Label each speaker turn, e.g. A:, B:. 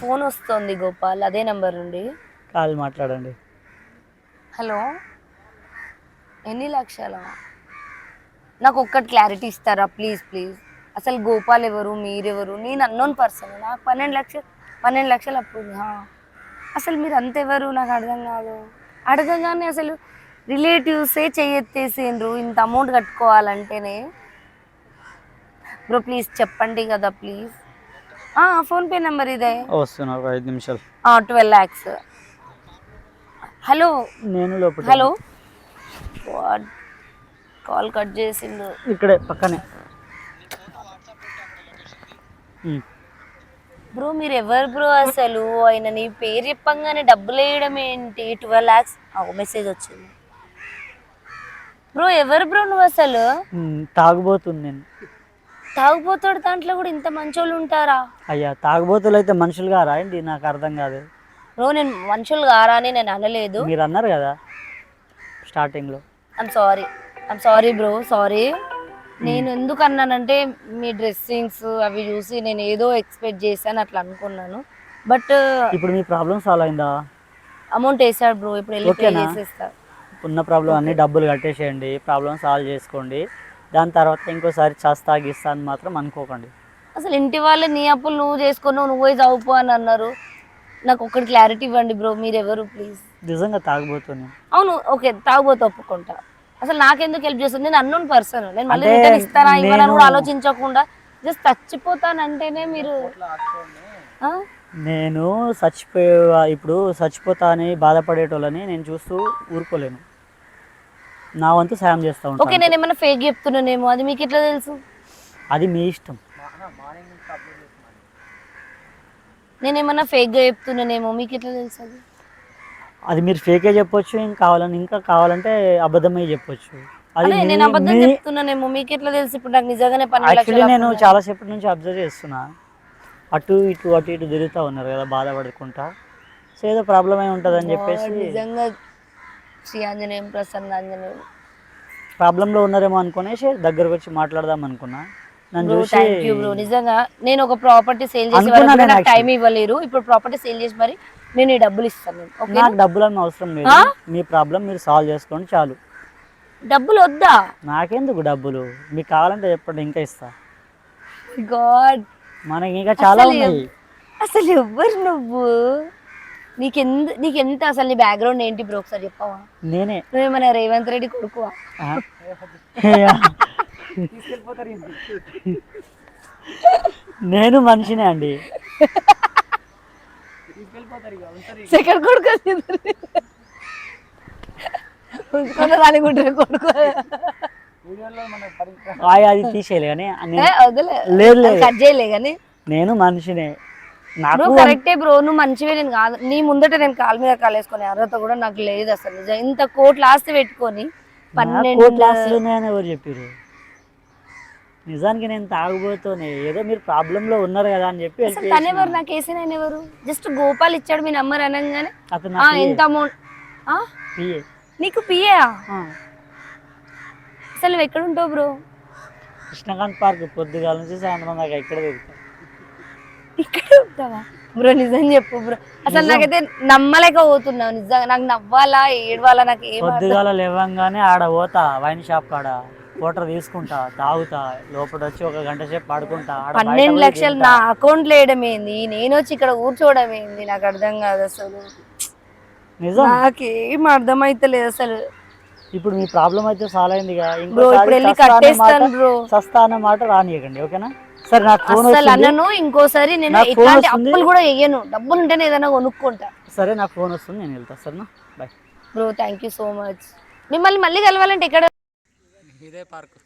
A: Phone వస్తుంది గోపాల్ అదే number నుండి.
B: కాల్ మాట్లాడండి.
A: హలో ఎన్ని లక్షల? నాకు ఒక్కటి క్లారిటీ ఇస్తారా? Please please. అసలు గోపాల్ ఎవరు మీరెవరు? నేను అన్నోన్ పర్సన్ నాకు పన్నెండు లక్షలు పన్నెండు లక్షలు అప్పు ఉంది హా. అసలు మీరు అంతెవరు నాకు అర్థం కాదు. అడగగానే అసలు రిలేటివ్సే చెయ్యెత్తేసిండ్రు? ఇంత అమౌంట్ కట్టుకోవాలంటేనే. బ్రో ప్లీజ్ చెప్పండి కదా ప్లీజ్. ఫోన్పే నెంబర్ ఇదే.
B: వస్తున్నా ఒక ఐదు నిమిషాలు.
A: ట్వెల్వ్ ల్యాక్స్. హలో.
B: నేను లోపల
A: హలో. కాల్ కట్ చేసిండు.
B: ఇక్కడే పక్కనే.
A: బ్రో మీరు ఎవరు బ్రో అసలు? ఆయన నీ పేరు చెప్పంగానే డబ్బులు వేయడం ఏంటి? ట్వెల్వ్ ల్యాక్స్. మెసేజ్ వచ్చింది. బ్రో ఎవరు బ్రో నువ్వు అసలు?
B: తాగుబోతుంది నేను.
A: తాగుపోతాడు దాంట్లో కూడా ఇంత మంచోళ్ళు ఉంటారా?
B: అయ్యా తాగుబోతులు అయితే మనుషులుగా రాయండి నాకు అర్థం కాదు.
A: బ్రో నేను మనుషులు గారా అని నేను అనలేదు.
B: మీరు అన్నారు కదా స్టార్టింగ్లో.
A: I'm sorry I'm sorry bro sorry నేను ఎందుకు అన్నానంటే మీ డ్రెస్సింగ్స్ అవి చూసి నేను ఏదో ఎక్స్పెక్ట్ చేశాను అట్లా అనుకున్నాను. బట్
B: ఇప్పుడు మీ ప్రాబ్లం సాల్వ్ అయిందా?
A: అమౌంట్ వేసాడు బ్రో ఇప్పుడు వెళ్ళి పే
B: ఓకేనా?
A: చేసేస్తా.
B: ఉన్న ప్రాబ్లం అన్ని డబ్బులు కట్టేసేయండి. ప్రాబ్లం సాల్వ్ చేసుకోండి. దాని తర్వాత ఇంకోసారి చేస్తా గీస్తా అని మాత్రం అనుకోకండి.
A: అసలు ఇంటి వాళ్ళు నీ అప్పులు నువ్వు చేసుకున్నావు నువ్వే చదువుకో అని అన్నారు. నాకు ఒకటి క్లారిటీ ఇవ్వండి బ్రో మీరు ఎవరు ప్లీజ్
B: నిజంగా తాగుబోతుంది
A: అవును ఓకే తాగుబోతే ఒప్పుకుంటా. అసలు నాకెందుకు హెల్ప్ చేస్తుంది? నేను అన్నోన్ పర్సన్ నేను మళ్ళీ
B: అంటే
A: రిటర్న్ ఇస్తారా ఇవ్వరా
B: నేను-
A: కూడా ఆలోచించకుండా జస్ట్ చచ్చిపోతానంటేనే మీరు ఆ?
B: నేను చచ్చిపోయే ఇప్పుడు చచ్చిపోతా అని బాధపడేటోళ్ళని నేను చూస్తూ ఊరుకోలేను. నా వంతు సాయం చేస్తూ
A: ఓకే
B: ఉంటాను
A: నేను ఏమైనా ఫేక్ చెప్తున్నానేమో అది మీకు ఎట్లా తెలుసు?
B: అది మీ ఇష్టం.
A: నేను ఏమైనా ఫేక్గా చెప్తున్నానేమో మీకు ఎట్లా తెలుసు అది?
B: అది మీరు ఫేకే చెప్పొచ్చు ఇంకా కావాలని ఇంకా కావాలంటే అబద్ధమే చెప్పొచ్చు. అది
A: అదే నేను
B: మీ-
A: అబద్ధం
B: మీ-
A: చెప్తున్నానేమో మీకు ఎట్లా తెలుసు? ఇప్పుడు నాకు నిజంగానే పన్నెండు
B: యాక్చువల్లీ నేను. చాలా సేపటి నుంచి అబ్జర్వ్ చేస్తున్నా. అటు ఇటు అటు ఇటు తిరుగుతూ ఉన్నారు కదా బాధపడుకుంటా. సో ఏదో ప్రాబ్లం అయి ఉంటుంది అని చెప్పేసి
A: నిజంగా శ్రీ ఆంజనేయం ప్రసన్న ఆంజనేయం
B: ప్రాబ్లంలో ఉన్నారేమో అనుకునేసి దగ్గరకు వచ్చి మాట్లాడదాం అనుకున్నా. నన్ను చూసి
A: థ్యాంక్ యూ బ్రో. నిజంగా నేను ఒక ప్రాపర్టీ సేల్ చేసే
B: అనుకున్నా
A: వరకు
B: నేను
A: నాకు టైం. ఇవ్వలేరు. ఇప్పుడు ప్రాపర్టీ సేల్ చేసి మరి నేను ఈ డబ్బులు ఇస్తాను. నేను. ఓకే
B: నాకు డబ్బులు అన్న అవసరం లేదు.
A: ఆ?
B: మీ ప్రాబ్లం మీరు సాల్వ్ చేసుకోండి చాలు.
A: డబ్బులు వద్దా?
B: నాకెందుకు డబ్బులు? మీకు కావాలంటే చెప్పండి ఇంకా ఇస్తా.
A: గాడ్
B: మనకి ఇంకా చాలా
A: అసలు
B: ఉన్నాయి.
A: అసలు ఎవ్వరు నువ్వు? నీకెంత నీకెంత అసలు నీ బ్యాక్గ్రౌండ్ ఏంటి బ్రో? ఒకసారి చెప్పవా?
B: నేనే.
A: నువ్వేమైనా రేవంత్ రెడ్డి కొడుకువా?
B: నేను మనిషినే అండి.
A: సెకండ్ కొడుకు కొడుకు
B: అది తీసేయలే కానీ లేదు లేదు.
A: కట్ చేయలే కానీ.
B: నేను మనిషినే. నాకు
A: కరెక్టే బ్రో నువ్వు మంచివే నేను కాదు. నీ ముందట నేను కాలు మీద కాలేసుకునే అర్హత కూడా నాకు లేదు అసలు. నిజం ఇంత కోట్లు ఆస్తి పెట్టుకొని పన్నెండు
B: కోట్ల ఆస్తులు ఉన్నాయని ఎవరు చెప్పారు నిజానికి నేను తాగుబోతూనే ఏదో మీరు ప్రాబ్లంలో ఉన్నారు కదా అని చెప్పి
A: అసలు తనెవరు? నాకు వేసిన ఆయన ఎవరు? జస్ట్ గోపాల్ ఇచ్చాడు మీ నంబర్ అనగానే.
B: అతను
A: ఆ, ఎంత అమౌంట్
B: పిఏ
A: నీకు పియా అసలు నువ్వు ఎక్కడ ఉంటావు బ్రో
B: కృష్ణకాంత్ పార్క్ పొద్దుగాల నుంచి సాయంత్రం దాకా ఇక్కడ తిరుగుతా
A: ఉంటావా బ్రో నిజం చెప్పు బ్రో. అసలు నాకైతే నమ్మలేక పోతున్నావు నిజంగా. నాకు నవ్వాలా ఏడవాలా నాకు ఏం
B: పొద్దుగాల లేవంగానే ఆడ పోతా వైన్ షాప్ కాడ. వాటర్ తీసుకుంటా తాగుతా లోపల వచ్చి ఒక గంట సేపు పడుకుంటా ఆడ బయట
A: పన్నెండు
B: పోయి
A: లక్షలు
B: తింటా.
A: నా అకౌంట్ వేయడం ఏంది నేను వచ్చి ఇక్కడ కూర్చోవడం ఏంది? నాకు అర్థం కాదు అసలు.
B: నిజం.
A: నాకేం అర్థమైతలేదు అసలు.
B: ఇప్పుడు మీ ప్రాబ్లం అయితే సాల్వ్ అయిందిగా.
A: బ్రో ఇప్పుడు వెళ్ళి కట్టేస్తాను బ్రో.
B: సస్తా అన్న మాట రానియకండి ఓకేనా? సరే నాకు ఫోన్
A: అసలు అన్నను ఇంకోసారి నేను
B: నాకు phone
A: ఇట్లాంటి
B: వస్తుంది.
A: అప్పులు కూడా వేయను డబ్బులు ఉంటేనే ఏదైనా కొనుక్కుంటా.
B: సరే నాకు ఫోన్ వస్తుంది నేను వెళ్తా సరేనా? Bye
A: bro thank you so much మిమ్మల్ని మళ్ళీ కలవాలంటే ఎక్కడ?
B: ఇదే పార్క్.